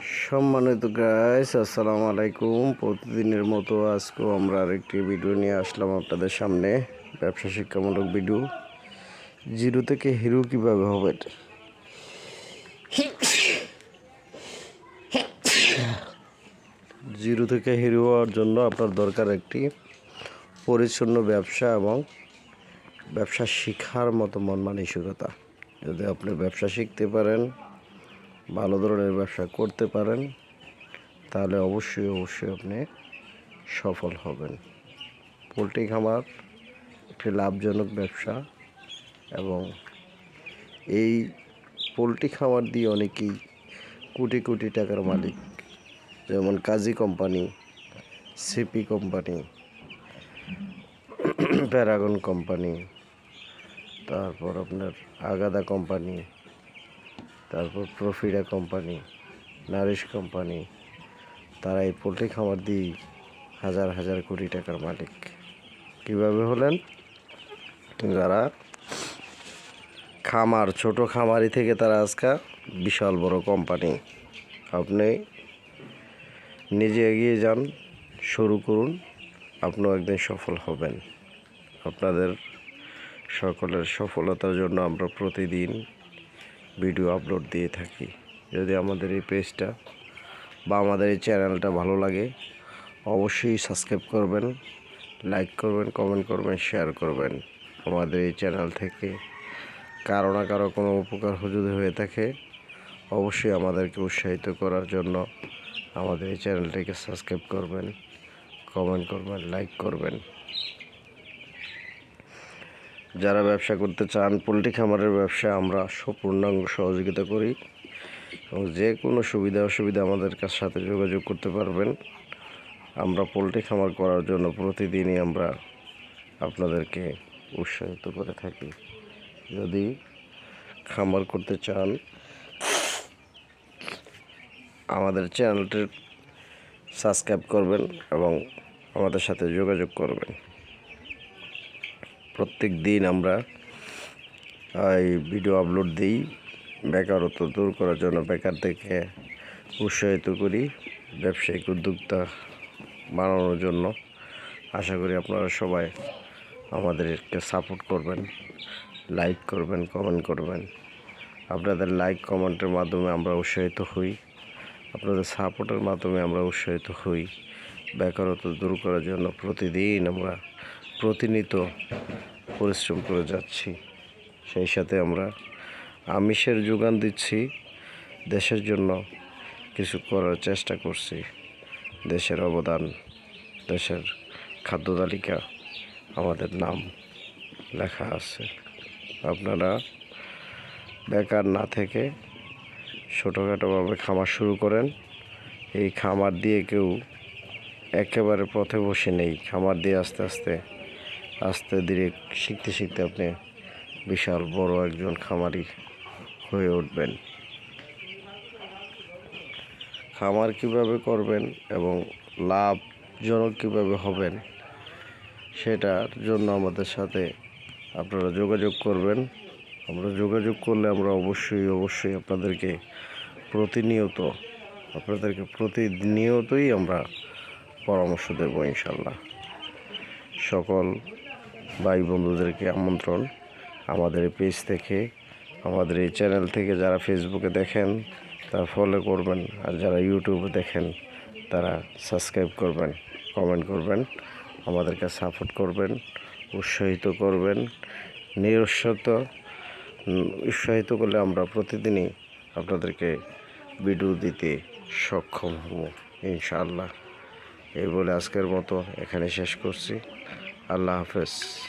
সম্মানিত গাইস আসসালামু আলাইকুম। প্রতিদিনের মতো আজকেও আমরা আরেকটি ভিডিও নিয়ে আসলাম আপনাদের সামনে, ব্যবসা শিক্ষামূলক ভিডিও জিরো থেকে হিরো কীভাবে হবে জিরো থেকে হিরো হওয়ার জন্য আপনার দরকার একটি পরিচ্ছন্ন ব্যবসা এবং ব্যবসা শিখার মতো মন মানসিকতা যদি আপনি ব্যবসা শিখতে পারেন ভালো ধরনের ব্যবসা করতে পারেন, তাহলে অবশ্যই অবশ্যই আপনি সফল হবেন। পোলট্রি খামার একটি লাভজনক ব্যবসা এবং এই পোলট্রি খামার দিয়ে অনেকেই কোটি কোটি টাকার মালিক। যেমন Kazi company, CP company, Paragon company, তারপর আপনার আগাদা কোম্পানি তারপর প্রফিডা কোম্পানি নারিশ কোম্পানি তারা এই পোলট্রি খামার দিয়েই হাজার হাজার কোটি টাকার মালিক। কীভাবে হলেন? যারা খামার, ছোট খামারি থেকে তারা আজকে বিশাল বড় কোম্পানি আপনি নিজে এগিয়ে যান, শুরু করুন, আপনিও একদিন সফল হবেন। আপনাদের সকলের সফলতার জন্য আমরা প্রতিদিন ভিডিও আপলোড দিয়ে থাকি। যদি আমাদের এই পেজটা বা আমাদের এই চ্যানেলটা ভালো লাগে, অবশ্যই সাবস্ক্রাইব করবেন, লাইক করবেন, কমেন্ট করবেন, শেয়ার করবেন। আমাদের এই চ্যানেল থেকে কারও না কারও কোনো উপকার যদি হয়ে থাকে, অবশ্যই আমাদেরকে উৎসাহিত করার জন্য আমাদের এই চ্যানেলটিকে সাবস্ক্রাইব করবেন, কমেন্ট করবেন, লাইক করবেন। যারা ব্যবসা করতে চান, পোলট্রি খামারের ব্যবসা আমরা পূর্ণাঙ্গ সহযোগিতা করি এবং যে কোনো সুবিধা অসুবিধা আমাদের কাছ সাথে যোগাযোগ করতে পারবেন। আমরা পোলট্রি খামার করার জন্য প্রতিদিনই আমরা আপনাদেরকে উৎসাহিত করে থাকি। যদি খামার করতে চান, আমাদের চ্যানেলটির সাবস্ক্রাইব করবেন এবং আমাদের সাথে যোগাযোগ করবেন। প্রত্যেক দিন আমরা এই ভিডিও আপলোড দিই। বেকারত্ব দূর করার জন্য বেকারদেরকে উৎসাহিত করি, ব্যবসায়িক উদ্যোক্তা বানানোর জন্য। আশা করি আপনারা সবাই আমাদেরকে সাপোর্ট করবেন লাইক করবেন কমেন্ট করবেন। আপনাদের লাইক কমেন্টের মাধ্যমে আমরা উৎসাহিত হই। আপনাদের সাপোর্টের মাধ্যমে আমরা উৎসাহিত হই। বেকারত্ব দূর করার জন্য প্রতিদিন আমরা প্রতিনিয়ত পরিশ্রম করে যাচ্ছি। সেই সাথে আমরা আমিষের যোগান দিচ্ছি। দেশের জন্য কিছু করার চেষ্টা করছি। দেশের অবদান, দেশের খাদ্য তালিকা আমাদের নাম লেখা আছে। আপনারা বেকার না থেকে ছোটোখাটোভাবে খামার শুরু করেন। এই খামার দিয়ে কেউ একেবারে পথে বসে নেই। খামার দিয়ে আস্তে আস্তে আস্তে ধীরে শিখতে শিখতে আপনি বিশাল বড় একজন খামারি হয়ে উঠবেন। খামার কীভাবে করবেন এবং লাভজনক কীভাবে হবেন সেটার জন্য আমাদের সাথে আপনারা যোগাযোগ করবেন। আমরা যোগাযোগ করলে আমরা অবশ্যই অবশ্যই আপনাদেরকে প্রতিনিয়ত, আপনাদেরকে প্রতিনিয়তই আমরা পরামর্শ দেবো ইনশাল্লাহ। সকল ভাই বন্ধুদেরকে আমন্ত্রণ আমাদের পেজ থেকে, আমাদের এই চ্যানেল থেকে যারা ফেসবুকে দেখেন, তারা ফলো করবেন, আর যারা ইউটিউবে দেখেন, তারা সাবস্ক্রাইব করবেন কমেন্ট করবেন, আমাদেরকে সাপোর্ট করবেন, উৎসাহিত করবেন নিরুৎসাহিত উৎসাহিত করলে আমরা প্রতিদিনই আপনাদেরকে ভিডিও দিতে সক্ষম হব, ইনশাআল্লাহ। এই বলে আজকের মতো এখানে শেষ করছি। আল্লাহ হাফেজ